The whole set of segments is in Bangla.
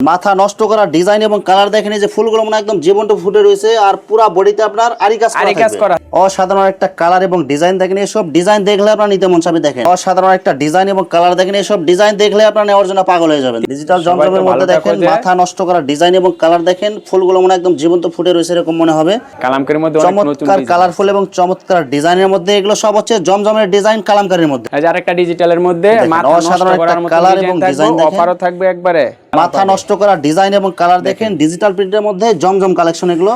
মাথা নষ্ট করা ডিজাইন এবং কালার দেখেন এই যে ফুলগুলো মনে একদম জীবন্ত ফুটে রয়েছে আর পুরা বডিতে আপনার আরি কাজ করা আরি কাজ। করা। অসাধারণ একটা কালার এবং ডিজাইন দেখেন এসব ডিজাইন দেখলে আপনার নিতে মন চাবে দেখেন অসাধারণ একটা ডিজাইন এবং কালার দেখেন এসব ডিজাইন দেখলে আপনার নেওয়ার জন্য পাগল হয়ে যাবেন ডিজিটাল জমজমের মধ্যে দেখেন মাথা নষ্ট করা ডিজাইন এবং কালার দেখেন ফুলগুলো মনে একদম জীবন্ত ফুটে রয়েছে এরকম মনে হবে কালামকারীর মধ্যে অনেক নতুন চমৎকার কালারফুল এবং চমৎকার ডিজাইনের মধ্যে এগুলো সব হচ্ছে জমজমের ডিজাইন কালামকারীর মধ্যে এই যে আরেকটা ডিজিটালের মধ্যে অসাধারণ একটা ডিজাইন এবং থাকবে দেখেন। অফারও থাকবে একবারে মাথা নষ্ট করা ডিজাইন এবং কালার দেখেন ডিজিটাল প্রিন্টের মধ্যে জমজম কালেকশন এগুলো।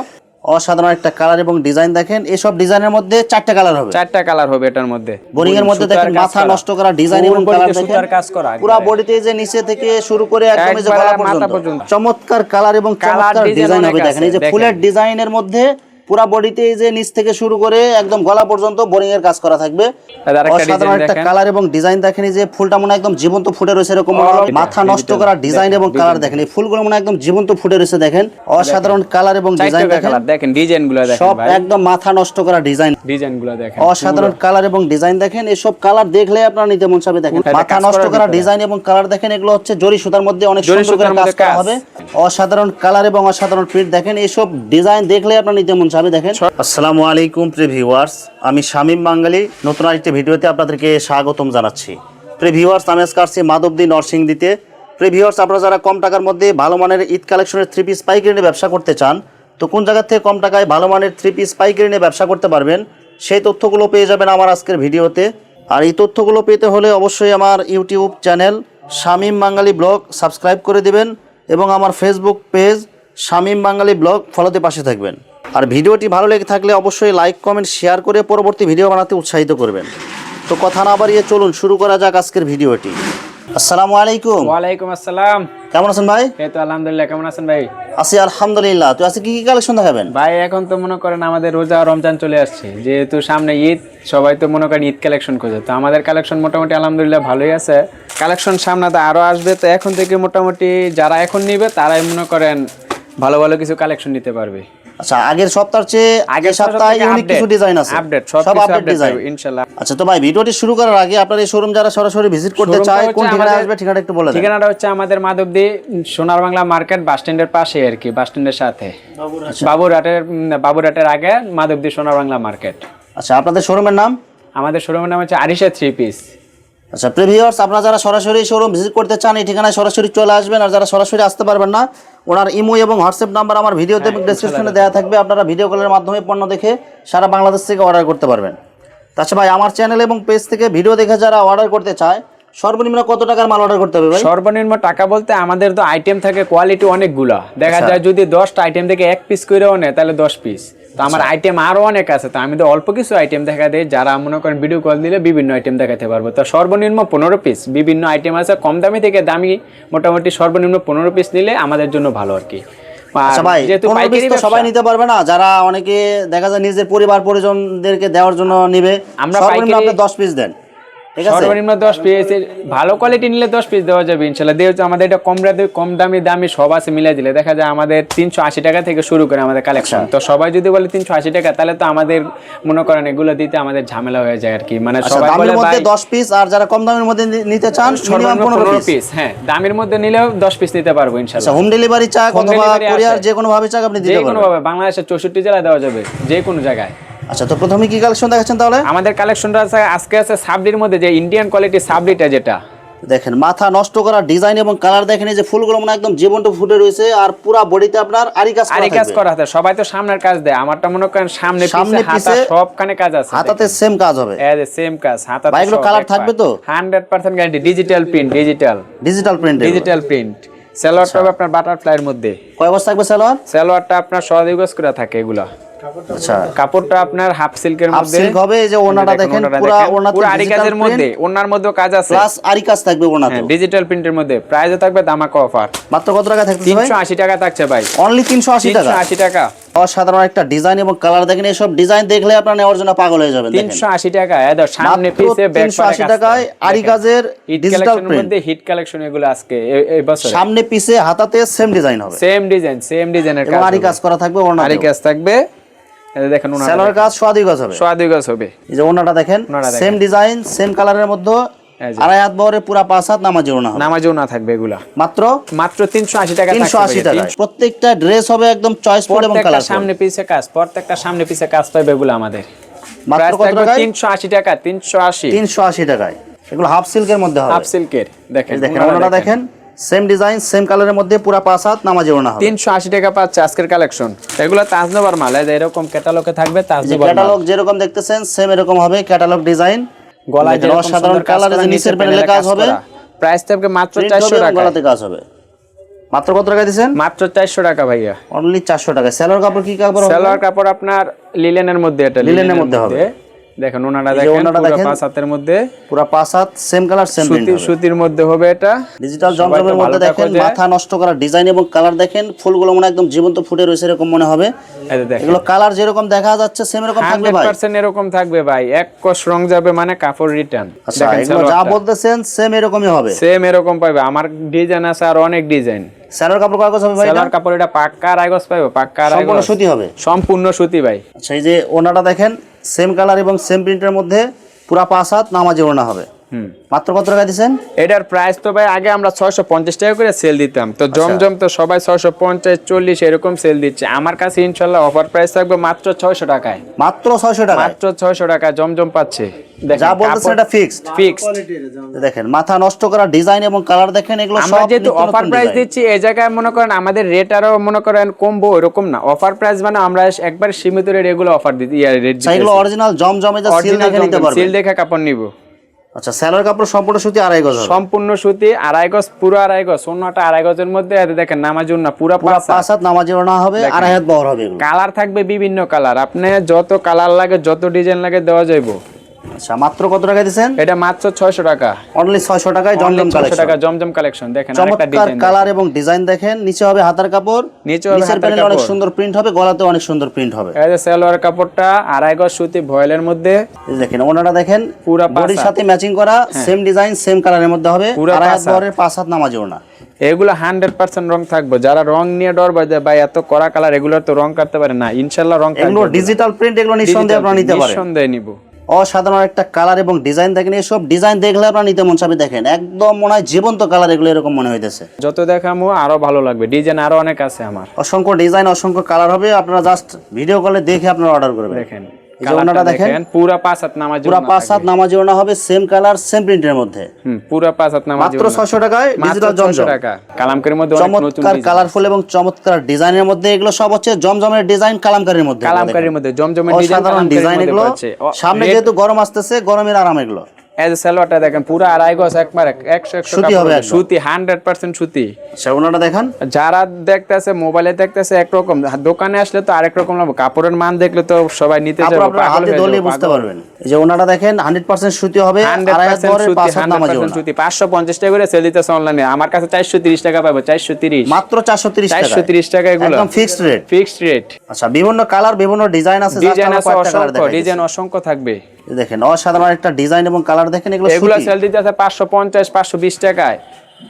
অসাধারণ একটা কালার এবং ডিজাইন দেখেন এসব ডিজাইনের মধ্যে চারটা কালার হবে। চারটা কালার হবে এটার মধ্যে। বোরিং এর মধ্যে দেখেন মাথা নষ্ট করা ডিজাইন এবং কালার দেখেন। কাজ করা পুরো বডিতে যে নিচে থেকে শুরু করে একদম যে গলা পর্যন্ত। চমৎকার কালার এবং চমৎকার ডিজাইন হবে দেখেন। এই যে ফুলের ডিজাইনের মধ্যে পুরো বডিতে যে নিচ থেকে শুরু করে একদম গলা পর্যন্ত বোরিং এর কাজ করা থাকবে। অসাধারণ একটা কালার এবং ডিজাইন দেখেন যে ফুলটা মনে একদম জীবন্ত ফুটে রয়েছে এরকম। All মাথা নষ্ট করা ডিজাইন এবং কালার দেখেন। এই ফুলগুলো মনে একদম জীবন্ত ফুটে রয়েছে দেখেন। অসাধারণ কালার এবং ডিজাইন দেখেন। দেখেন ডিজাইনগুলো দেখেন সব একদম মাথা নষ্ট করা ডিজাইন ডিজাইনগুলো দেখেন অসাধারণ কালার এবং ডিজাইন দেখেন। এসব কালার দেখলে আপনার নিতে মন চাবে দেখেন। মাথা নষ্ট করা ডিজাইন এবং কালার দেখেন এগুলো হচ্ছে জরি সুতার মধ্যে অনেক সুন্দর করে কাজ করা হবে। অসাধারণ কালার এবং অসাধারণ প্রিন্ট দেখেন। এসব ডিজাইন দেখলে আপনার নিতে মন চাবে দেখেন। আসসালামু আলাইকুম প্রিয় ভিউয়ার্স, আমি শামীম বাঙালি নতুন আরেকটি ভিডিওতে আপনাদেরকে স্বাগতম জানাচ্ছি। প্রিয় ভিউয়ার্স, আমি আজকে আসছি মাধবদী নরসিংদীতে। প্রিয় ভিউয়ার্স, আপনারা যারা কম টাকার মধ্যে ভালো মানের ঈদ কালেকশনের থ্রি পিস পাইকারি নিয়ে ব্যবসা করতে চান, তো কোন জায়গা থেকে কম টাকায় ভালো মানের থ্রি পিস পাইকারি নিয়ে ব্যবসা করতে পারবেন, সেই তথ্যগুলো পেয়ে যাবেন আমার আজকের ভিডিওতে। আর এই তথ্যগুলো পেতে হলে অবশ্যই আমার YouTube channel Shamim Bangali blog subscribe করে দিবেন এবং আমার Facebook page Shamim Bangali blog ফলোতে পাশে থাকবেন। আর ভিডিওটি ভালো লেগে থাকলে অবশ্যই লাইক কমেন্ট শেয়ার করে পরবর্তী ভিডিও বানাতে উৎসাহিত করবেন। তো কথা না বাড়িয়ে চলুন শুরু করা যাক আজকের ভিডিওটি। আসসালামু আলাইকুম। ওয়ালাইকুম আসসালাম। কেমন আছেন ভাই? এই তো আলহামদুলিল্লাহ কেমন আছেন ভাই? আছি আলহামদুলিল্লাহ। তো আজকে কি কি কালেকশন দেখাবেন? ভাই এখন তো মনে করেন আমাদের রোজা রমজান চলে আসছে। যেহেতু সামনে ঈদ সবাই তো মনে করেন ঈদ কালেকশন খোঁজে। তো আমাদের কালেকশন মোটামুটি আলহামদুলিল্লাহ ভালোই আছে। কালেকশন সামনে তো আরও আসবে। তো এখন থেকে মোটামুটি যারা এখন নিবে তারাই মনে করেন ভালো ভালো কিছু কালেকশন নিতে পারবে। আচ্ছা আগের সপ্তাহের চেয়ে আগের সপ্তাহে ইউনিক কিছু ডিজাইন আছে। আপডেট সব আপডেট ডিজাইন ইনশাআল্লাহ আচ্ছা তো ভাই ভিডিওটি শুরু করার আগে আপনার এই শোরুম যারা সরাসরি ভিজিট করতে চায় কোন আমাদের- আসবে ঠিকানা একটু বলে দেন। ঠিকানাটা হচ্ছে আমাদের মাধবদী সোনার বাংলা মার্কেট বাস স্ট্যান্ডের পাশে আর কি বাস স্ট্যান্ডের সাথে। বাবুরহাটের উম, বাবুরহাটের আগে মাধবদী সোনার বাংলা মার্কেট। আচ্ছা আপনাদের শোরুমের নাম? আমাদের শোরুমের নাম হচ্ছে আরিশা থ্রি পিস। আচ্ছা প্রিভিউয়ার্স আপনারা যারা সরাসরি শোরুম ভিজিট করতে চান এই ঠিকানায় সরাসরি চলে আসবেন আর যারা সরাসরি আসতে পারবেন না ওনার ইমো এবং হোয়াটসঅ্যাপ নাম্বার আমার ভিডিওতে ডেসক্রিপশনে দেওয়া থাকবে আপনারা ভিডিও কলের মাধ্যমে পণ্য দেখে সারা বাংলাদেশ থেকে অর্ডার করতে পারবেন। তাছাড়া ভাই আমার চ্যানেল এবং পেজ থেকে ভিডিও দেখে যারা অর্ডার করতে চায় সর্বনিম্ন কত টাকার মাল অর্ডার করতে হবে ভাই? সর্বনিম্ন টাকা বলতে আমাদের তো আইটেম থাকে কোয়ালিটি অনেকগুলা। দেখা আচ্ছা। যায় যদি দশটা আইটেম থেকে এক পিস করেও নেয় তাহলে দশ পিস তো আমার আইটেম আরও অনেক আছে তো আমি তো অল্প কিছু আইটেম দেখা দেয় যারা মনে করেন ভিডিও কল দিলে বিভিন্ন আইটেম দেখাতে পারব। তো সর্বনিম্ন পনেরো পিস বিভিন্ন আইটেম আছে কম দামি থেকে দামি মোটামুটি সর্বনিম্ন পনেরো পিস নিলে আমাদের জন্য ভালো আর কি। আচ্ছা সবাই নিতে পারবে না যারা অনেকে দেখা যায় নিজের পরিবার পরিজনদেরকে দেওয়ার জন্য নিবে আমরা সর্বনিম্ন আপনি দশ পিস দেন। সর্বনিম্ন দশ পিস ভালো কোয়ালিটি নিলে দশ পিস দেওয়া যাবে ইনশাল্লাহ। দিয়ে আমাদের এটা কম কম দামি দামি সব আছে মিলাই দিলে। দেখা যায় আমাদের তিনশো আশি টাকা থেকে শুরু করে আমাদের কালেকশন আচ্ছা। তো সবাই যদি বলে তিনশো আশি টাকা তাহলে তো আমাদের মনে করেন এগুলো দিতে আমাদের ঝামেলা হয়ে যায় আর কি। মানে আচ্ছা সবাই বলে ভাই দশ পিস আর যারা কম দামের মধ্যে নিতে চান সর্বনিম্ন পনেরো পিস হ্যাঁ। দামের মধ্যে নিলেও দশ পিস নিতে পারব আচ্ছা ইনশাল্লাহ হোম ডেলিভারি চাক অথবা কোরিয়ার। যে কোনো ভাবে চাক আপনি যে কোনো ভাবে বাংলাদেশের চৌষট্টি জেলায় দেওয়া যাবে যে কোনো জায়গায়। আচ্ছা তো প্রথমে কি কালেকশন দেখাচ্ছেন তাহলে? আমাদের কালেকশনটা আছে আজকে আছে সাবলির মধ্যে যে ইন্ডিয়ান কোয়ালিটি সাবলিটা যেটা। দেখেন মাথা নষ্ট করা ডিজাইন এবং কালার দেখেন এই যে ফুলগুলো মনে একদম জীবন্ত ফুটে রয়েছে আর পুরা বডিতে আপনার আরি কাজ করা আরি কাজ করা হাতে সবাই তো সামনের কাজ দেয় আমারটা মনে করেন সামনে পিছে হাতা সবখানে কাজ আছে হাতাতে সেম কাজ হবে। এই যে সেম কাজ হাতা ভাই, এগুলো colour থাকবে তো? Hundred percent guarantee digital print digital digital print digital print সালোয়ারটা হবে আপনার বাটারফ্লাই এর মধ্যে। কয় বস্তা থাকবে সালোয়ার সালোয়ারটা আপনার সহদিগজ করে থাকে এগুলা। আচ্ছা কাপড়টা আপনার হাফ সিল্কের মধ্যে? সিল্ক হবে এই যে ওনাটা দেখেন পুরা ওনাতে পুরো আরি কাজের মধ্যে ওনার মধ্যেও কাজ আছে। প্লাস আরি কাজ থাকবে ওনাতে। ডিজিটাল প্রিন্টের মধ্যে। প্রাইসও থাকবে দামাকা অফার মাত্র কত টাকা থাকতেছে ভাই? তিনশো আশি টাকা থাকছে ভাই। অনলি তিনশো আশি টাকা? তিনশো আশি টাকা। অসাধারণ একটা ডিজাইন এবং কালার দেখেন এসব ডিজাইন দেখলে আপনার নেওয়ার জন্য পাগল হয়ে যাবেন দেখেন। তিনশো আশি টাকা। এদের সামনে পিছে ব্যাক 380 টাকায় আরি কাজের ডিজিটাল প্রিন্ট মধ্যে হিট কালেকশন এগুলো আজকে এই বছর। সামনে পিছে হাতাতে সেম ডিজাইন হবে। সেম ডিজাইন সেম ডিজাইনের কাজ আরি কাজ করা থাকবে ওনাতে আরি কাজ থাকবে। দেখেন ওনার সেলোয়ার কাজ সোয়াদি কাজ হবে। সোয়াদি গাছ হবে। এই যে ওনাটা দেখেন সেম ডিজাইন সেম কালারের মধ্যে আড়াই হাত বহরে পুরা পাঁচ হাত নামাজি হবে। নামাজও না থাকবে এগুলা। মাত্র? মাত্র তিনশো আশি টাকা তিনশো আশি টাকা প্রত্যেকটা ড্রেস হবে একদম চয়েসফুল এবং কালার সামনে পিছে কাজ প্রত্যেকটা সামনে পিছে কাজ পাইবে এগুলো আমাদের। মাত্র কত টাকায়? তিনশো আশি টাকা তিনশো আশি। তিনশো আশি টাকায়। এগুলো হাফ সিল্কের মধ্যে হাফ সিল্কের দেখেন দেখেন ওনারা দেখেন। সেম ডিজাইন সেম কালারের মধ্যে পুরা পাঁচ হাত নামাজি ওড়না হবে। তিনশো আশি টাকা পাচ্ছে আজকের কালেকশন এগুলো তাজনবার মাল এই এরকম ক্যাটালগে থাকবে তাজনবার মাল। ক্যাটালগ যেরকম দেখতেছেন সেম এরকম হবে ক্যাটালগ ডিজাইন গলায় সুন্দর কাজ কালারে যে নিচের প্যানেলে কাজ হবে। প্রাইস থাকবে মাত্র প্রিন্ট চারশো হবে এবং টাকা। গলাতে কাজ হবে। মাত্র কত টাকা দিচ্ছেন মাত্র চারশো টাকা ভাইয়া। অনলি চারশো টাকা। সেলোর কাপড় কি কাপড় হবে? সালোয়ার কাপড় আপনার লিলেনের মধ্যে এটা লিনেনের মধ্যে। হবে। দেখেন দেখেন ওনারা দেখেন। পাঁচ হাতের মধ্যে। পুরা পাঁচ হাত সেম কালার সেম সুতির সুতির মধ্যে হবে এটা। ডিজিটাল জমজমের মধ্যে দেখেন মাথা নষ্ট করা ডিজাইন এবং কালার দেখেন ফুলগুলো মনে একদম জীবন্ত ফুটে রয়েছে এরকম মনে হবে। এগুলো কালার যেরকম দেখা যাচ্ছে সেম এরকম থাকবে ভাই। পার্সেন্ট এরকম থাকবে ভাই। এক কষ রং যাবে মানে কাপড় রিটার্ন আচ্ছা এগুলো যা বলতেছেন সেম এরকমই হবে। সেম এরকম পাইবে। আমার ডিজাইন আছে আর অনেক ডিজাইন স্যালোর কাপড় কাগজ হবে ভাই সালোয়ার কাপড় এটা পাক্কা রাইগস পাকা পাক্কা সম্পূর্ণ সুতি হবে? সম্পূর্ণ সুতি ভাই। আচ্ছা এই যে ওনাটা দেখেন সেম কালার এবং সেম প্রিন্টের মধ্যে পুরা পাঁচ হাত নামাজে ওনা হবে। মাত্র কত টাকা দিচ্ছেন এটার প্রাইস তো ভাই আগে আমরা ছয়শো পঞ্চাশ টাকা করে সেল দিতাম। তো আচ্ছা। জমজম তো সবাই ছয়শো পঞ্চাশ চল্লিশ এরকম সেল দিচ্ছে। আমার কাছে ইনশাল্লাহ অফার প্রাইস থাকবে মাত্র ছয়শো টাকায়। মাত্র ছয়শো টাকা মাত্র ছয়শো টাকা জমজম পাচ্ছে। যা বলতেছেন এটা ফিক্সড ফিক্স দেখেন মাথা নষ্ট করা ডিজাইন এবং কালার দেখেন এগুলো আমরা যেহেতু অফার প্রাইস দিচ্ছি এই জায়গায় মনে করেন আমাদের রেট আরও মনে করেন কমবো এরকম না। অফার প্রাইস মানে আমরা একবার সীমিত রেট এগুলো অফার দিতে রেট এগুলো অরিজিনাল জমজমে যা সিল দেখে নিতে সিল দেখে কাপড় নিব। আচ্ছা স্যালোর কাপড় সম্পূর্ণ সুতি আড়াই গজ সম্পূর্ণ সুতি আড়াই গজ পুরো আড়াই গজ অন্যটা আড়াই গজের মধ্যে এতে দেখেন নামাজ না পুরো পুরো পাঁচ হাত। নামাজি না হবে আড়াই হাত বহর হবে কালার থাকবে বিভিন্ন কালার। আপনি যত কালার লাগে যত ডিজাইন লাগে দেওয়া যাইব। আচ্ছা মাত্র কত টাকা এটা মাত্র ছয়শো টাকা। অনলি ছয়শো টাকায় জমজম কালেকশন টাকা জমজম কালেকশন দেখেন আরেকটা ডিজাইন কালার এবং ডিজাইন দেখেন। নিচে হবে হাতার কাপড় নিচে হবে হাতার প্যানেলে অনেক সুন্দর প্রিন্ট হবে গলাতে অনেক সুন্দর প্রিন্ট হবে। এই যে সালোয়ার কাপড়টা আড়াই গজ সুতি ভয়েলের মধ্যে। দেখেন ওনারা দেখেন পুরা বডির সাথে ম্যাচিং করা সেম ডিজাইন সেম কালারের মধ্যে হবে। আড়াই পাঁচ হাত। পাঁচ হাত নামাজি ওনা। এগুলো হান্ড্রেড পার্সেন্ট রং থাকবে। যারা রং নিয়ে ডর বাজে ভাই এত কড়া কালার এগুলো তো রং কাটতে পারে না। ইনশাল্লাহ রং ডিজিটাল প্রিন্ট এগুলো নিঃসন্দেহে আপনারা নিতে পারেন। নিঃসন্দেহে নিব। অসাধারণ একটা কালার এবং ডিজাইন দেখেন এসব ডিজাইন দেখলে আপনার নিতে মন চাবে দেখেন একদম মনে হয় জীবন্ত কালার এগুলো এরকম মনে হইতেছে। যত দেখামো আরও ভালো লাগবে। ডিজাইন আরও অনেক আছে আমার। অসংখ্য ডিজাইন অসংখ্য কালার হবে আপনারা জাস্ট ভিডিও কলে দেখে আপনারা অর্ডার করবেন। দেখেন। ওনাটা দেখেন। পুরা পাঁচ হাত নামাজ পুরো পাঁচ হাত নামাজি ওনা হবে সেম কালার সেম প্রিন্টের মধ্যে। পুরা পাঁচ হাত নামাজ মাত্র টাকায় ডিজিটাল জমজম। টাকা। কালামকারীর মধ্যে অনেক নতুন চমৎকার কালারফুল এবং চমৎকার ডিজাইনের মধ্যে এগুলো সব হচ্ছে জমজমের ডিজাইন কালামকারীর মধ্যে। কালামকারীর মধ্যে জমজমের ডিজাইন ডিজাইন এগুলো। সামনে যেহেতু গরম আসতেছে গরমের আরাম এগুলো। এজ সালোয়ারটা দেখেন পুরা আড়াই গজ একবার একশো একশো সুতি হান্ড্রেড পার্সেন্ট সুতি ওনাটা দেখেন। যারা দেখতেছে মোবাইলে দেখতেছে একরকম দোকানে আসলে তো আরেক রকম কাপড়ের মান দেখলে তো সবাই নিতে যাবে বুঝতে পারবেন। যে ওনাটা দেখেন হান্ড্রেড পার্সেন্ট সুতি হবে 100% আড়াই হাত বহরের সুতি, পাঁচ হাত 100% নামাজি ওনা সুতি। 550 টাকা করে সেল দিতেছে অনলাইনে আমার কাছে 430 টাকা পাবো 430 মাত্র চারশো তিরিশ টাকা 430 টাকা এগুলো। ফিক্সড রেট ফিক্সড রেট আচ্ছা বিভিন্ন কালার বিভিন্ন ডিজাইন আছে ডিজাইন আছে অসংখ্য ডিজাইন অসংখ্য থাকবে। এই দেখেন অসাধারণ একটা ডিজাইন এবং কালার দেখেন এগুলো এগুলো সেল দিতে আছে 550 520 টাকায়।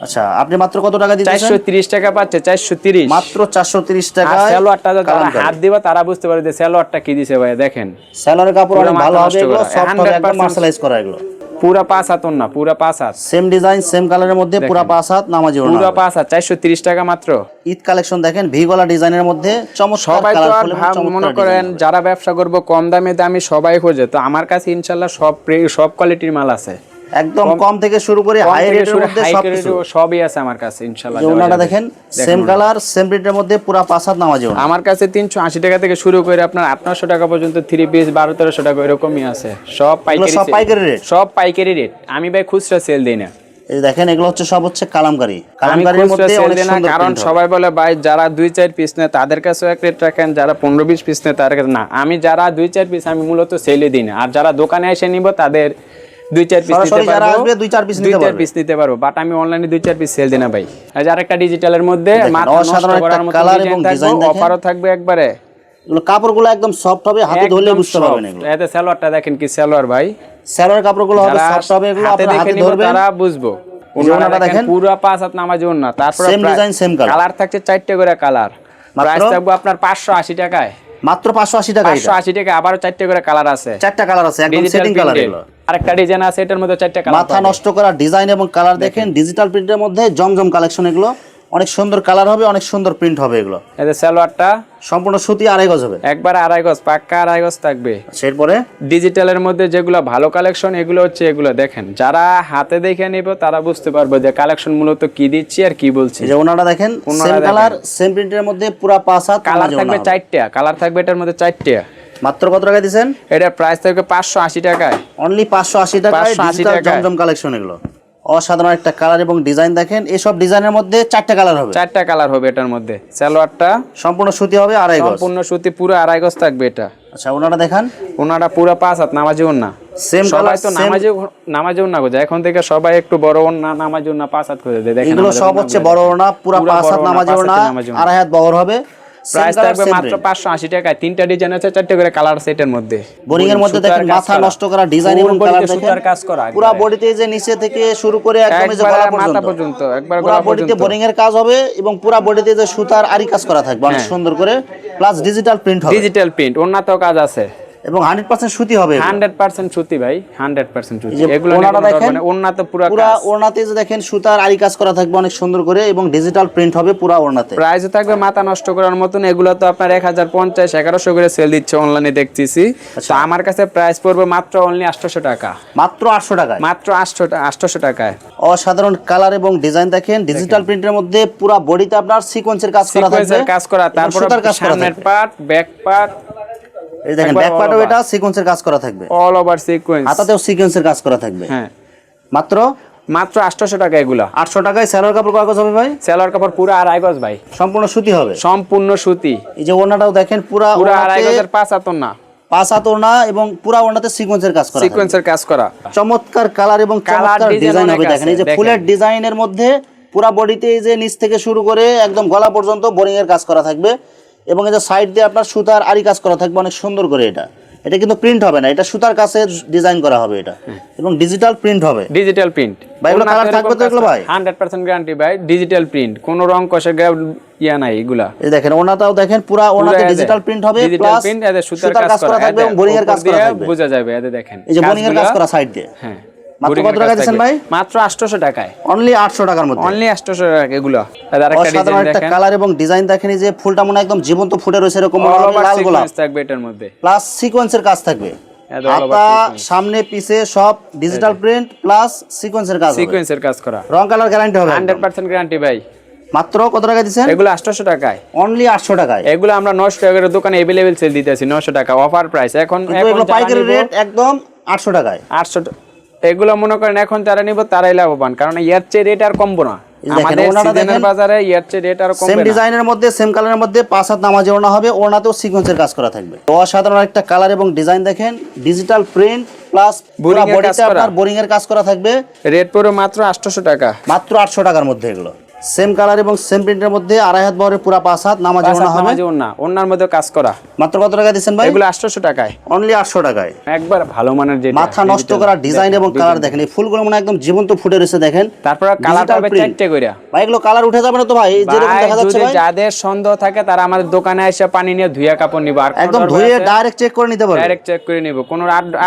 আচ্ছা আপনি মাত্র কত টাকা দিচ্ছেন 430 টাকা পাচ্ছে 430 মাত্র চারশো তিরিশ আর টাকা সেলোয়ারটা যারা হাত দিবা তারা বুঝতে পারবে যে সেলোয়ারটা কি দিছে ভাই দেখেন। স্যালোয়ারের কাপড় অনেক ভালো হবে এগুলো। সফট একদম 100% মার্শালাইজ করা এগুলো। পুরা পাঁচ হাত না পুরা পাঁচ হাত। সেম ডিজাইন সেম কালারের মধ্যে পুরা পাঁচ হাত নামাজি পুরা পাঁচ হাত 430 টাকা মাত্র। ঈদ কালেকশন দেখেন ভি গলা ডিজাইনের মধ্যে চমৎকার সবাই তো আর মনে করেন যারা ব্যবসা করব কম দামে দামি সবাই খোঁজে। তো আমার কাছে ইনশাল্লাহ সব সব কোয়ালিটির মাল আছে। একদম কম থেকে শুরু করে হাই থেকে রেটের মধ্যে সব ও সবই আছে আমার কাছে ইনশাল্লাহ যে ওনাটা দেখেন সেম কালার সেম প্রিন্টের মধ্যে পুরা পাঁচ হাত নামাজি আমার কাছে তিনশো আশি টাকা থেকে শুরু করে আপনার আটশো টাকা পর্যন্ত থ্রি পিস বারো তেরোশো টাকা এরকমই আছে। সব পাইকারি সব পাইকারি রেট সব পাইকারি রেট আমি ভাই খুচরা সেল দিই না। এই দেখেন এগুলো হচ্ছে সব হচ্ছে কালামকারি। কালামকারির মধ্যে অনেক সুন্দর কারণ সবাই বলে ভাই যারা দুই চার পিস নেয় তাদের কাছেও এক রেট রাখেন যারা পনেরো বিশ পিস নেয় তাদের কাছে না। আমি যারা দুই চার পিস আমি মূলত সেলে দিই না। আর যারা দোকানে এসে নিব তাদের দুই চার পিস নিতে পারব। দুই চার piece দুই চার পিস নিতে পারব। বাট আমি অনলাইনে দুই চার পিস সেল না ভাই। আর যার একটা ডিজিটালের মধ্যে অসাধারণ একটা ডিজাইন এবং দেখেন। অফারও থাকবে একবারে। কাপড়গুলো একদম সফট হবে হাতে ধরলে বুঝতে পারবেন এগুলো। এতে সালোয়ারটা দেখেন কি সালোয়ার ভাই। স্যালোয়ার কাপড়গুলো হবে সফট হবে এগুলো দেখে হাতে ধরবেন। তারা বুঝব। ওনাটা দেখেন। পুরো পাঁচ হাত নামাজি ওন্না তারপরে Same design, same colour। Colour থাকছে চারটে করে কালার? প্রাইস থাকবে আপনার পাঁচশো আশি টাকায়। মাত্র পাঁচশো আশি টাকা পাঁচশো এটা আশি টাকা আবারও চারটে করে কালার আছে। চারটা কালার আছে একদম সেটিং কালার এগুলো। আরেকটা ডিজাইন আছে এটার মধ্যে চারটা কালার মাথা নষ্ট করা ডিজাইন এবং কালার দেখেন ডিজিটাল প্রিন্টের মধ্যে জমজম কালেকশন এগুলো। অনেক সুন্দর কালার হবে অনেক সুন্দর প্রিন্ট হবে এগুলো। এদের সালোয়ারটা সম্পূর্ণ সুতি আড়াই গজ হবে। একবার আড়াই গজ পাক্কা আড়াই গজ থাকবে। আচ্ছা, এরপরে? ডিজিটালের মধ্যে যেগুলো ভালো কালেকশন এগুলো হচ্ছে এগুলো দেখেন। যারা হাতে দেখে নিব তারা বুঝতে পারবে যে কালেকশন মূলত কি দিচ্ছি আর কি বলছি। যে ওনারা দেখেন সেম কালার সেম প্রিন্টের মধ্যে পুরা পাঁচ হাত কালার থাকবে চারটা কালার থাকবে এটার মধ্যে চারটা। মাত্র কত টাকা দিচ্ছেন এটার প্রাইস থাকবে পাঁচশো আশি টাকায়। অনলি পাঁচশো আশি টাকায় 580 ডিজিটাল টাকায়। জমজম কালেকশন এগুলো। অসাধারণ একটা কালার এবং ডিজাইন দেখেন। এসব ডিজাইনের মধ্যে চারটা কালার হবে। চারটা কালার হবে এটার মধ্যে। সালোয়ারটা সম্পূর্ণ সুতি হবে আড়াই গজ। সম্পূর্ণ সুতি পুরো আড়াই গজ থাকবে এটা। আচ্ছা ওনারা দেখান। ওনারা পুরো পাঁচ হাত নামাজি না। সেম সবাই তো নামাজি নামাজি না গোজা। এখন থেকে সবাই একটু বড় না নামাজি না পাঁচ হাত করে দেয়। দেখেন এগুলো সব হচ্ছে বড় ওড়না পুরা পাঁচ হাত নামাজি ওড়না। আড়াই হাত বহর হবে। প্রাইস থাকবে মাত্র range। পাঁচশো আশি টাকায় তিনটা ডিজাইন আছে চারটে করে কালার সেটের মধ্যে। বোরিং এর মধ্যে দেখেন মাথা নষ্ট করা। ডিজাইন এবং কালার দেখেন সুতার কাজ করা পুরো বডিতে যে নিচে থেকে শুরু করে একদম যে গলা গলা মাথা পর্যন্ত। পর্যন্ত একবার গলা গলা বডিতে বোরিং এর কাজ হবে এবং পুরো বডিতে যে সুতার আরি কাজ করা থাকবে অনেক হ্যাঁ। সুন্দর করে প্লাস ডিজিটাল প্রিন্ট হবে। ডিজিটাল প্রিন্ট ওনাতেও কাজ আছে। এবং হান্ড্রেড পার্সেন্ট সুতি হবে এগুলো। হান্ড্রেড পার্সেন্ট সুতি ভাই হান্ড্রেড পার্সেন্ট সুতি। এগুলো দেখেন, ওনাতে পুরো পুরা ওড়নাতে যে দেখেন সুতার আরি কাজ করা থাকবে অনেক সুন্দর করে এবং ডিজিটাল প্রিন্ট হবে পুরা ওড়নাতে। প্রাইসও থাকবে মাথা নষ্ট করার মতন। এগুলো তো আপনার এক হাজার পঞ্চাশ এগারোশো করে সেল দিচ্ছে অনলাইনে দেখতেছি। আচ্ছা। তো আমার কাছে প্রাইস পড়বে মাত্র অনলি আটশোশো টাকা। মাত্র আটশো টাকায়। মাত্র আটশো আটশোশো টাকায়। অসাধারণ কালার এবং ডিজাইন দেখেন। ডিজিটাল প্রিন্টের মধ্যে পুরা বডিতে আপনার সিকোয়েন্সের কাজ করা থাকবে কাজ করা তারপর সুতার কাজ করা সামনের পার্ট ব্যাক পার্ট এই দেখেন ব্যাক পার্টও এটা সিকোয়েন্সের কাজ করা থাকবে। অল ওভার সিকোয়েন্স হাতাতেও সিকোয়েন্সের কাজ করা থাকবে। হ্যাঁ। মাত্র? মাত্র আটশোশো টাকা এগুলা। আটশো টাকায় স্যালোয়ার কাপড় হবে ভাই? কাপড় পুরো আড়াই গজ ভাই। সম্পূর্ণ সুতি হবে? সম্পূর্ণ সুতি। এই যে ওড়নাটাও দেখেন পুরা পুরো আড়াই গজের পাঁচ না। পাঁচ ওড়না এবং পুরা ওড়নাতে সিকোয়েন্সের কাজ করা। সিকোয়েন্সের কাজ করা। চমৎকার কালার এবং চমৎকার ডিজাইন হবে দেখেন এই যে ফুলের ডিজাইনের মধ্যে পুরা বডিতে এই যে নিচ থেকে শুরু করে একদম গলা পর্যন্ত বোরিং এর কাজ করা থাকবে। এবং যে সাইড দিয়ে আপনার সুতার আরি কাজ করা থাকবে অনেক সুন্দর করে এটা। এটা কিন্তু প্রিন্ট হবে না এটা সুতার কাছে ডিজাইন করা হবে এটা। এবং ডিজিটাল প্রিন্ট হবে। ডিজিটাল প্রিন্ট ভাই, এগুলো colour থাকবে তো এগুলো ভাই? হান্ড্রেড পার্সেন্ট গ্যারান্টি ভাই ডিজিটাল প্রিন্ট কোনো রং কষে ইয়া নাই এগুলা। এই দেখেন ওনাটাও দেখেন পুরা ওনাতে ডিজিটাল প্রিন্ট হবে ডিজিটাল প্লাস প্রিন্ট এদের সুতার কাজ করা থাকবে এবং বোরিং এর কাজ করা থাকবে। বোঝা যাবে এদের দেখেন। এই যে বোরিং এর কাজ করা সাইড দিয়ে। হ্যাঁ। মাত্র boring কত এর টাকা কাজ দিচ্ছেন থাকবে। ভাই? মাত্র 800 টাকায় অনলি আটশো টাকার মধ্যে অনলি 800 টাকা এগুলো আর আরেকটা অসাধারণ ডিজাইন একটা দেখেন কালার এবং ডিজাইন দেখেন এই যে ফুলটা মনে হয় একদম জীবন্ত ফুটে রয়েছে এরকম মনে অল হবে ওভার লাল গোলাপ সিকোয়েন্স থাকবে এটার মধ্যে প্লাস সিকোয়েন্সের কাজ থাকবে এত all over হাতা sequence। সামনে পিছে সব ডিজিটাল প্রিন্ট প্লাস সিকোয়েন্সের কাজ হবে সিকোয়েন্সের কাজ করা রং কালার গ্যারান্টি হবে 100% গ্যারান্টি ভাই মাত্র কত টাকা দিচ্ছেন এগুলো 800 টাকায় অনলি আটশো টাকায় এগুলো আমরা 900 টাকার দোকানে अवेलेबल সেল দিতেছি 900 টাকা অফার প্রাইস এখন কিন্তু এখন এগুলো যারা পাইকারি নিবো, রেট একদম আটশো টাকায় 800 এগুলো মনে করেন এখন যারা নিব তারাই লাভবান কারণ ইয়ার চেয়ে রেট আর কমবো না। আমাদের সিজনের বাজারে ইয়ার চেয়ে রেট আর সেম কমবে না। ডিজাইনের মধ্যে সেম কালারের মধ্যে পাঁচ হাত নামাজে ওড়না হবে ওড়নাতেও সিকোয়েন্সের কাজ করা থাকবে। অসাধারণ একটা কালার এবং ডিজাইন দেখেন ডিজিটাল প্রিন্ট প্লাস পুরো বডিতে আপনার বোরিং এর কাজ করা থাকবে। রেট মাত্র 800 টাকা। মাত্র আটশো টাকার মধ্যে এগুলো। সেম কালার এবং সেম প্রিন্টের মধ্যে আড়াই হাত বহরের পুরা পাঁচ হাত নামাজে হবে। নামাজি ওড়নার মধ্যে কাজ করা। মাত্র কত টাকা দিচ্ছেন ভাই? এগুলো 800 টাকায়। অনলি আটশো টাকায়। একবার ভালো মানের যেটা মাথা নষ্ট করা ডিজাইন এবং কালার দেখেন। এই ফুলগুলো মনে একদম জীবন্ত ফুটে রয়েছে দেখেন। তারপর কালার Digital পাবে চারটে কইরা। ভাই এগুলো কালার উঠে যাবে না তো ভাই যেরকম দেখা যাচ্ছে ভাই। যাদের সন্দেহ থাকে তারা আমাদের দোকানে এসে পানি নিয়ে ধুইয়া কাপড় নিব আর একদম ধুয়ে ডাইরেক্ট চেক করে নিতে পারবে। ডাইরেক্ট চেক করে নিব কোন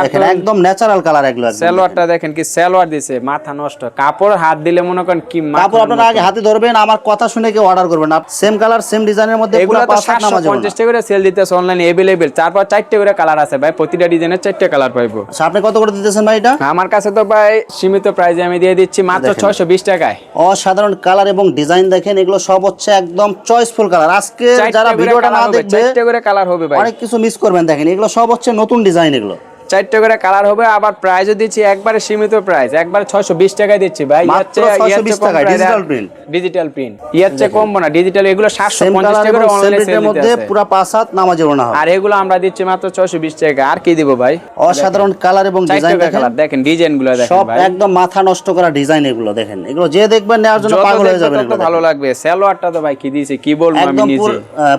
দেখেন একদম ন্যাচারাল কালার এগুলো সালোয়ারটা দেখেন। কি সালোয়ার দিছে মাথা নষ্ট। কাপড় হাত দিলে মনে করেন কি তারপর আপনারা আগে হাতে ধরবেন আমার কথা শুনে কেউ অর্ডার করবেন না। সেম কালার সেম ডিজাইনের মধ্যে এগুলো তো টাকা করে সেল দিতেছে অনলাইনে এভেলেবেল তারপর চারটে করে কালার আছে ভাই প্রতিটা ডিজাইনের চারটে কালার পাইবো। আচ্ছা আপনি কত করে দিতেছেন ভাই এটা? আমার কাছে তো ভাই সীমিত প্রাইজে আমি দিয়ে দিচ্ছি মাত্র দেখেন। ছয়শো বিশ টাকায়। অসাধারণ কালার এবং ডিজাইন দেখেন এগুলো সব হচ্ছে একদম চয়েসফুল কালার আজকে যারা ভিডিওটা না দেখবে চারটে করে কালার হবে ভাই। অনেক কিছু মিস করবেন দেখেন। এগুলো সব হচ্ছে নতুন ডিজাইন এগুলো। চারটে করে কালার হবে আবার প্রাইজও দিচ্ছি একবারে সীমিত প্রাইস একবারে ছয়শো বিশ টাকায় দিচ্ছি ভাই। মাত্র 620 টাকায়, digital print। ডিজিটাল প্রিন্ট ইয়ার চেয়ে কমবো না ডিজিটাল এগুলো সাতশো পঞ্চাশ টাকা করে অনলাইনে মধ্যে পুরো পাঁচ হাত নামাজে হবে। আর এগুলো আমরা দিচ্ছি মাত্র ছয়শো বিশ টাকা আর কি দিব ভাই? অসাধারণ কালার এবং ডিজাইন কালার দেখেন। ডিজাইনগুলো দেখেন সব একদম মাথা নষ্ট করা ডিজাইন এগুলো দেখেন। এগুলো যে দেখবেন নেওয়ার জন্য পাগল হয়ে যাবেন এগুলো ভালো লাগবে। সালোয়ারটা তো ভাই কি দিয়েছে কি বলব আমি নিজে?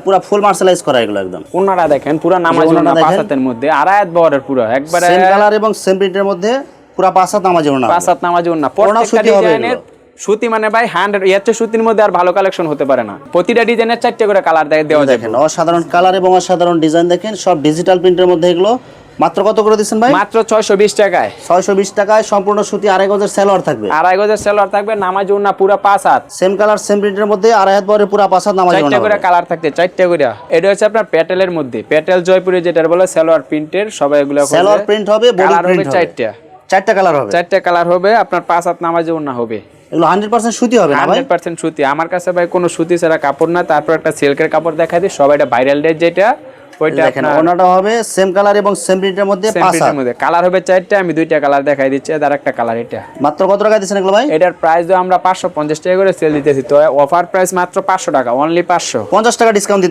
পুরো ফুল মার্শালাইজ করা এগুলো একদম। ওনারা দেখেন পুরা নামাজ ওনা দেখেন। পাঁচাতের মধ্যে আড়ায়াত বহরের পুরো একবারে সেম কালার এবং সেম প্রিন্টের মধ্যে পুরো পাঁচ হাত নামাজে ওড়না পাঁচ নামাজ ওড়না। প্রত্যেকটা সুতি ডিজাইনের সুতি মানে ভাই হান্ড্রেড এর চেয়ে সুতির মধ্যে আর ভালো কালেকশন হতে পারে না। প্রতিটা ডিজাইনের চারটে করে কালার দেওয়া দেখেন অসাধারণ কালার এবং অসাধারণ ডিজাইন দেখেন সব ডিজিটাল প্রিন্টের মধ্যে এগুলো মাত্র কত করে দিচ্ছেন ভাই? মাত্র ছয়শো বিশ টাকায়। ছয়শো বিশ টাকায় সম্পূর্ণ সুতি আড়াই গজের সেলোয়ার থাকবে। আড়াই গজের সেলোয়ার থাকবে নামাজ না পুরা পাঁচ হাত। সেম কালার সেম প্রিন্টের মধ্যে আড়াই হাত বরের পুরা পাঁচ হাত নামাজ চারটে করে কালার থাকতে চারটে করে। এটা হচ্ছে আপনার প্যাটেলের মধ্যে। প্যাটেল জয়পুরে যেটা বলে সালোয়ার প্রিন্টের সবাই এগুলো সেলোয়ার প্রিন্ট হবে কালার হবে চারটা। চারটা কালার হবে। চারটে কালার হবে আপনার পাঁচ হাত নামাজে না হবে। এগুলো হান্ড্রেড পার্সেন্ট সুতি হবে হান্ড্রেড পার্সেন্ট সুতি। আমার কাছে ভাই কোনো সুতি ছাড়া কাপড় না তারপর একটা সিল্কের কাপড় দেখা দিই সবাই এটা ভাইরাল ডেট যেটা ওইটা দেখেন ওনাটা হবে সেম কালার এবং সেম প্রিন্টের মধ্যে পাঁচ মধ্যে। কালার হবে চারটা আমি দুইটা কালার দেখাই দিচ্ছি আর একটা কালার এটা। মাত্র কত টাকা দিচ্ছেন এগুলো ভাই? এটার প্রাইস আমরা পাঁচশো পঞ্চাশ টাকা করে সেল দিতেছি। তো অফার প্রাইস মাত্র পাঁচশো টাকা অনলি পাঁচশো। পঞ্চাশ টাকা ডিসকাউন্ট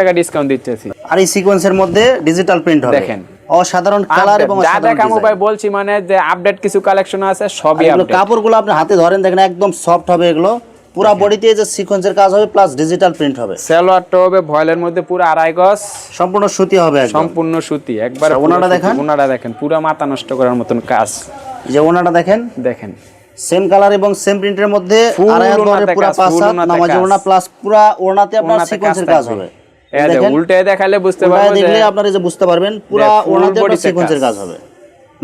টাকা ডিসকাউন্ট দিতেছি। আর এই সিকোয়েন্সের মধ্যে ডিজিটাল প্রিন্ট হবে। দেখেন। অসাধারণ কালার এবং যা অসাধারণ ভাই বলছি মানে যে আপডেট কিছু কালেকশন আছে সবই আপডেট কাপড়গুলো আপনি হাতে ধরেন দেখেন একদম সফট হবে এগুলো। পুরো বডিতে যে সিকোয়েন্সের কাজ হবে প্লাস ডিজিটাল প্রিন্ট হবে। সালোয়ারটা হবে ভয়েলের মধ্যে পুরো আড়াই গজ। সম্পূর্ণ সুতি হবে সম্পূর্ণ সুতি একবার আচ্ছা, ওনাটা দেখান। ওনারা দেখেন পুরো মাথা নষ্ট করার মতন কাজ। যে ওনাটা দেখেন। দেখেন। সেম কালার এবং সেম প্রিন্টের মধ্যে আড়াই বহরের পুরা পাঁচ হাত নামাজি প্লাস পুরা ওড়নাতে আপনার ওনাতে সিকোয়েন্সের কাজ হবে। উল্টে দেখালে বুঝতে উল্টায় পারব যে দেখলে আপনারা যে বুঝতে পারবেন পুরা ওনাতে সিকোয়েন্সের। কাজ হবে।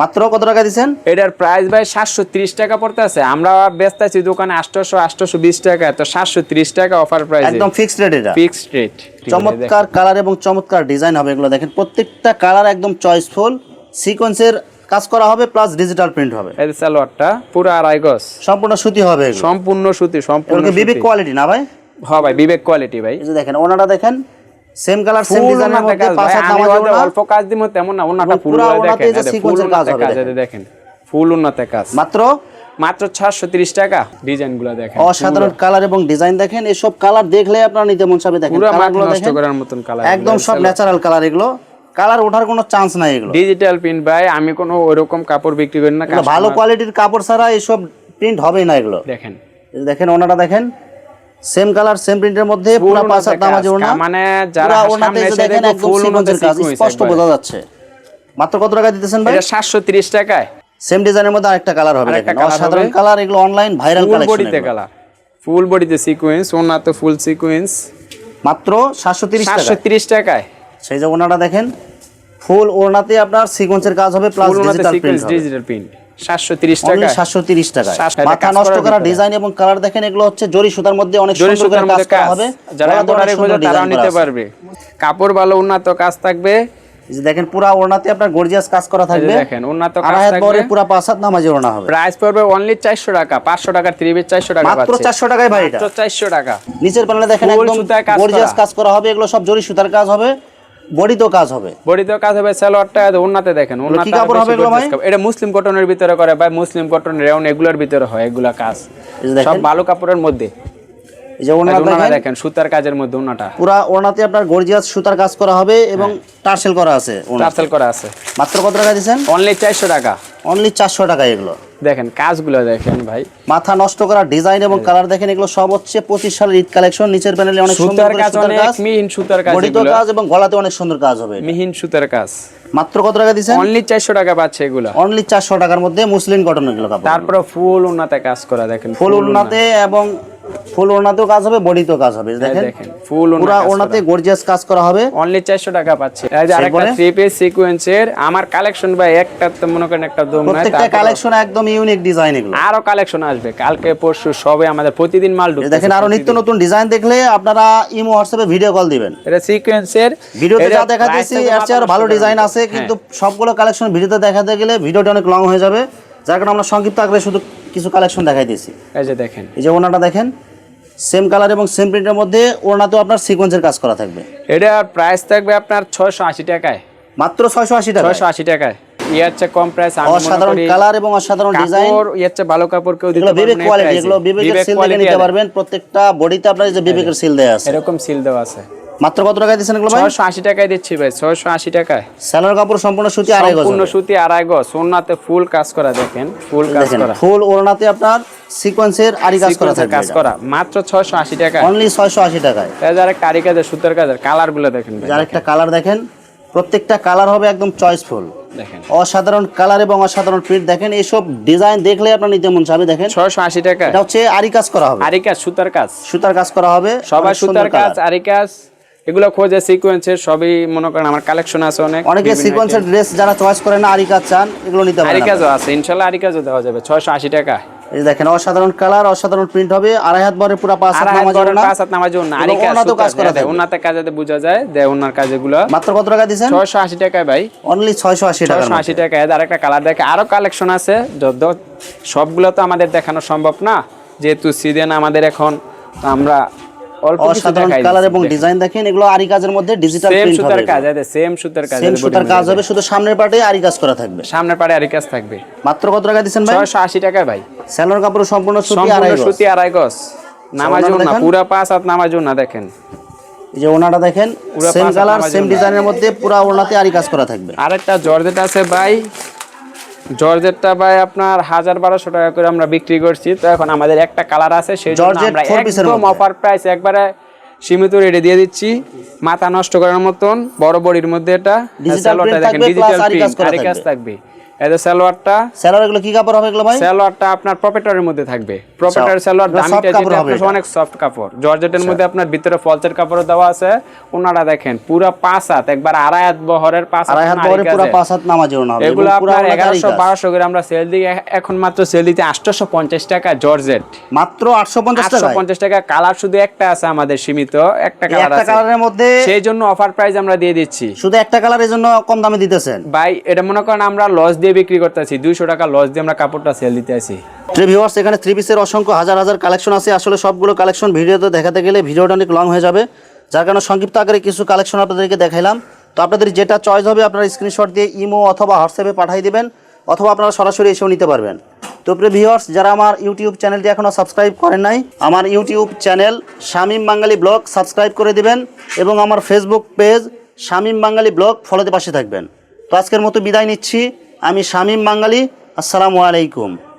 মাত্র কত টাকা দিচ্ছেন এটার প্রাইস ভাই সাতশো ত্রিশ টাকা পড়তে আছে। আমরা ব্যস্ত আছি দোকানে আটশোশো আটশোশো বিশ টাকা। তো সাতশো ত্রিশ টাকা অফার প্রাইস একদম ফিক্সড রেট এটা। ফিক্সড রেট চমৎকার কালার এবং চমৎকার ডিজাইন হবে এগুলো দেখেন। প্রত্যেকটা কালার একদম চয়েসফুল সিকোয়েন্সের কাজ করা হবে প্লাস ডিজিটাল প্রিন্ট হবে। এই সালোয়ারটা পুরো আড়াই গজ। সম্পূর্ণ সুতি হবে সম্পূর্ণ সুতি সম্পূর্ণ বিবেক কোয়ালিটি না ভাই? হ্যাঁ ভাই বিবেক কোয়ালিটি ভাই। এই যে দেখেন ওনাটা দেখেন। সেম কালার সেম ডিজাইনের মধ্যে পাঁচ হাত নামাজ অল্প কাজ দিব তেমন না ওনাটা ফুল ওড়নাতে দেখেন এই ফুল কাজ হবে দেখেন। এই ফুল ওনাতে কাজ। মাত্র? মাত্র চারশো তিরিশ টাকা ডিজাইনগুলো দেখেন অসাধারণ কালার এবং ডিজাইন দেখেন এসব কালার দেখলে আপনার নিতে মন চাবে দেখেন। কালারগুলো নষ্ট করার মতন কালার একদম সব ন্যাচারাল কালার এগুলো। কালার ওঠার কোনো চান্স নাই এগুলো। ডিজিটাল প্রিন্ট ভাই আমি কোনো ওরকম কাপড় বিক্রি করি না ভালো কোয়ালিটির কাপড় ছাড়া এসব প্রিন্ট হবেই না এগুলো। দেখেন। দেখেন ওনাটা দেখেন। সেম কালার সেম প্রিন্টের মধ্যে পুরো পাঁচ ওনাতে হাত নামাজ ওড়না মানে যারা ওড়নাতে সামনে এসে দেখেন একদম ফুল ওনাতে সিকোয়েন্সের কাজ। স্পষ্ট বোঝা যাচ্ছে। মাত্র কত টাকা দিতেছেন ভাই? এটা সাতশো তিরিশ টাকায়। সেম ডিজাইনের মধ্যে আরেকটা কালার হবে আরেকটা দেখেন। অসাধারণ কালার এগুলো অনলাইন ভাইরাল কালেকশন ফুল বডিতে কালার ফুল বডিতে সিকোয়েন্স ওনাতে ফুল সিকোয়েন্স মাত্র সাতশো তিরিশ টাকা সাতশো তিরিশ টাকায়। সেই যে ওনাটা দেখেন ফুল ওড়নাতে আপনার সিকোয়েন্সের কাজ হবে plus ওনাতে digital print digital print only টাকা সাতশো তিরিশ টাকা 700 মাথা নষ্ট করা ডিজাইন এবং কালার দেখেন এগুলো হচ্ছে জরি সুতার মধ্যে অনেক সুন্দর করে কাজ। করা হবে। যারা গলাতে অনেক এমব্রয়ডারি সুন্দর খোঁজে তারাও নিতে পারবে। কাপড় ভালো উন্নত কাজ থাকবে। দেখেন পুরা ওড়নাতে আপনার গর্জিয়াস কাজ করা থাকবে। দেখেন উন্নত কাজ থাকবে। বহরে পাঁচ হাত নামাজে ওড়না হবে। প্রাইস পড়বে অনলি চারশো টাকা পাঁচশো টাকা থ্রি পিস চারশো টাকা মাত্র পাচ্ছে। চারশো টাকায় ভাই এটা। মাত্র টাকা। নিচের প্যানেলে দেখেন একদম গর্জিয়াস কাজ করা হবে এগুলো সব জরি সুতার কাজ হবে। বডিতেও কাজ হবে। বডিতেও কাজ হবে সালোয়ারটা উন্নাতে দেখেন উন্নাতে কি কাপড় হবে এগুলো ভাই? এটা মুসলিম কটনের ভিতরে করে ভাই মুসলিম কটন রেওন এগুলোর ভিতরে হয় এগুলা কাজ। সব ভালো কাপড়ের মধ্যে। এই যে ওড়না দেখেন সুতার কাজের মধ্যে উন্নাটা পুরা ওড়নাতে আপনার গর্জিয়াস সুতার কাজ করা হবে এবং টার্সেল করা আছে টার্সেল করা আছে। মাত্র কত টাকা দিচ্ছেন অনলি চারশো টাকা। অনলি চারশো টাকা এগুলো। দেখেন কাজগুলো দেখেন ভাই। মাথা নষ্ট করা ডিজাইন এবং কালার দেখেন এগুলো সব হচ্ছে পঁচিশ সালের ঈদ কালেকশন। নিচের প্যানেলে অনেক সুন্দর কাজ অনেক মিহিন সুতার কাজ বডিতেও কাজ এবং গলাতে অনেক সুন্দর কাজ হবে মিহিন সুতার কাজ। মাত্র কত টাকা দিচ্ছেন অনলি চারশো টাকা পাচ্ছে এগুলো। অনলি চারশো টাকার মধ্যে মুসলিম কটন এগুলো কাপড়। তারপরে ফুল উন্নাতে কাজ করা দেখেন ফুল ওড়নাতে এবং ফুল ওড়নাতেও কাজ হবে বডিতেও কাজ হবে দেখেন? দেখেন ফুল পুরা ওড়নাতে গর্জিয়াস কাজ করা হবে। অনলি চারশো টাকা পাচ্ছে। এই যে আরেকটা থ্রি পিস সিকোয়েন্সের আমার কালেকশন ভাই একটা তো মনে করেন একটা দম নাই প্রত্যেকটা কালেকশন একদম ইউনিক ডিজাইন এগুলো। আরও কালেকশন আসবে কালকে পরশু সবে আমাদের প্রতিদিন মাল ঢুকছে দেখেন আরও নিত্য নতুন ডিজাইন দেখলে আপনারা ইমো হোয়াটসঅ্যাপে ভিডিও কল দিবেন। এটা সিকোয়েন্সের ভিডিওতে যা দেখাতেছি এর চেয়ে আরও ভালো ডিজাইন আছে হ্যাঁ। কিন্তু সবগুলো কালেকশন ভিডিওতে দেখাতে গেলে ভিডিওটা অনেক লং হয়ে যাবে। যার কারণে আমরা সংক্ষিপ্ত আকারে শুধু কিছু কালেকশন দেখাই দিয়েছি। এই যে দেখেন। এই যে ওনাটা দেখেন সেম কালার এবং সেম প্রিন্টের মধ্যে ওনাতেও আপনার সিকোয়েন্সের কাজ করা থাকবে। এটা প্রাইস থাকবে আপনার ছয়শো আশি টাকায়। মাত্র ছয়শো আশি টাকা ছয়শো আশি টাকায়। ইয়ার কম প্রাইস আমি অসাধারণ কালার এবং অসাধারণ ডিজাইন ভালো কাপড় কেউ দিতে বিবেক কোয়ালিটি এগুলো বিবেকের সিল নিতে পারবেন। প্রত্যেকটা বডিতে আপনার যে বিবেকের সিল দেওয়া আছে। এরকম সিল দেওয়া আছে। মাত্র কত টাকা দিচ্ছেন এগুলো ভাই? ছয়শো আশি টাকায় দিচ্ছি ভাই ছয়শো আশি টাকায়। স্যালোর কাপড় সম্পূর্ণ সুতি আড়াই গজ সম্পূর্ণ সুতি আড়াই গজ সোনাতে ফুল কাজ করা দেখেন ফুল কাজ করা। ফুল ওড়নাতে আপনার সিকোয়েন্সের আরি কাজ করা থাকবে কাজ করা মাত্র ছয়শো আশি টাকা অনলি ছয়শো আশি টাকায়। যারা কারি কাজের সুতার কাজের কালারগুলো দেখেন ভাই। যার একটা কালার দেখেন প্রত্যেকটা কালার হবে একদম চয়েসফুল দেখেন। অসাধারণ কালার এবং অসাধারণ প্রিন্ট দেখেন এইসব ডিজাইন দেখলে আপনার নিতে মন চাবে দেখেন। ছয়শো আশি টাকা এটা হচ্ছে আরি কাজ করা হবে। আরি কাজ সুতার কাজ। সুতার কাজ করা হবে সবাই সুতার কাজ। আরি কাজ। এগুলো খোঁজে সিকোয়েন্সের সবই মনে করেন আমার কালেকশন আছে অনেক অনেকে সিকোয়েন্সের ড্রেস যারা চয়েস করে না আরিকা চান এগুলো নিতে পারেন কাজও আছে ইনশাল্লাহ আরি কাজও দেওয়া যাবে ছয়শো আশি টাকা। এই দেখেন অসাধারণ কালার অসাধারণ প্রিন্ট হবে আড়াই হাত বরে পুরো পাঁচ হাত নামাজ হবে না পাঁচ হাত নামাজ না আরি এবং কাজ কাজ করা থাকবে। ওনাতে কাজে বোঝা যায় দেয় ওনার কাজেগুলো। মাত্র কত টাকা ছয়শো আশি টাকায় ভাই। অনলি ছয়শো আশি টাকা ছয়শো আশি টাকা আর একটা কালার দেখে আরও কালেকশন আছে সবগুলো তো আমাদের দেখানো সম্ভব না যেহেতু সিজন আমাদের এখন আমরা অসাধারণ কালার এবং ডিজাইন দেখেন এগুলো আরি কাজের মধ্যে ডিজিটাল সুতার কাজ আছে সেম সুতার কাজ সেম সুতার কাজ হবে শুধু সামনের পাটে আরি কাজ করা থাকবে। সামনের পাড়ে আরি কাজ থাকবে। মাত্র কত টাকা দিচ্ছেন ভাই? ছয়শো আশি টাকা ভাই। স্যালোর কাপড় সম্পূর্ণ সুতি আড়াই গজ। সুতি আড়াই গজ। নামাজুন না। পুরা পাঁচ হাত নামাজুন না দেখেন। এই যে ওনাটা দেখেন সেম কালার সেম ডিজাইনের মধ্যে পুরো ওনাতে আরি কাজ করা থাকবে। আরেকটা জর্জেট আছে ভাই। জর্জেটটা ভাই আপনার হাজার বারোশো টাকা করে আমরা বিক্রি করছি। তো এখন আমাদের একটা কালার আছে সেই জন্য আমরা একদম অফার প্রাইস একবারে সীমিত রেটে দিয়ে দিচ্ছি। মাথা নষ্ট করার মতন বড় বড়ির মধ্যে এটা। ডিজিটাল প্রিন্ট কাজ থাকবে। এই যে সালোয়ারটা এগুলো কি কাপড় হবে এগুলো ভাই? সালোয়ারটা আপনার প্রপেটারের মধ্যে থাকবে। প্রপেটার সালোয়ার এগুলো soft দামিটা যেটা আপনার অনেক সফট কাপড়। জর্জেটের মধ্যে আপনার ভিতরে ফলসের কাপড় দেওয়া আছে। ওনারা দেখেন পুরো পাঁচ হাত একবার আড়াই হাত বহরের পাঁচ হাত আড়াই হাত বরে পুরো পাঁচ হাত নামাজে ওনা হবে। এগুলো আপনার করে আমরা সেল দিই। এখন মাত্র সেল দিতে আটশোশো পঞ্চাশ টাকা জর্জেট মাত্র আটশো পঞ্চাশ আটশো টাকা পঞ্চাশ টাকা কালার শুধু একটা আছে আমাদের সীমিত। একটা কালার একটা কালারের মধ্যে সেই জন্য অফার প্রাইস আমরা দিয়ে দিচ্ছি। শুধু একটা কালারের জন্য কম দামে দিতেছেন? ভাই এটা মনে করেন আমরা লস দিয়ে বিক্রি করতে করতেছি দুইশো টাকা লস দিয়ে আমরা কাপড়টা সেল দিতে আছি। ভিউয়ার্স এখানে থ্রি পিসের অসংখ্য হাজার হাজার কালেকশন আছে। আসলে সবগুলো কালেকশন ভিডিওতে দেখাতে গেলে ভিডিওটা অনেক লং হয়ে যাবে। যার কারণে সংক্ষিপ্ত আকারে কিছু কালেকশন আপনাদেরকে দেখাইলাম। তো আপনাদের যেটা চয়েস হবে, আপনারা স্ক্রিনশট দিয়ে ইমো অথবা হোয়াটসঅ্যাপে পাঠিয়ে দেবেন, অথবা আপনারা সরাসরি এসেও নিতে পারবেন। তো প্রিয় ভিউয়ার্স যারা আমার ইউটিউব চ্যানেলটি এখনও সাবস্ক্রাইব করেন নাই, আমার YouTube channel Shamim Bangali blog subscribe করে দিবেন এবং আমার Facebook page Shamim Bangali blog ফলোতে পাশে থাকবেন। তো আজকের মতো বিদায় নিচ্ছি। আমি শামীম বাঙালি আসসালামু আলাইকুম।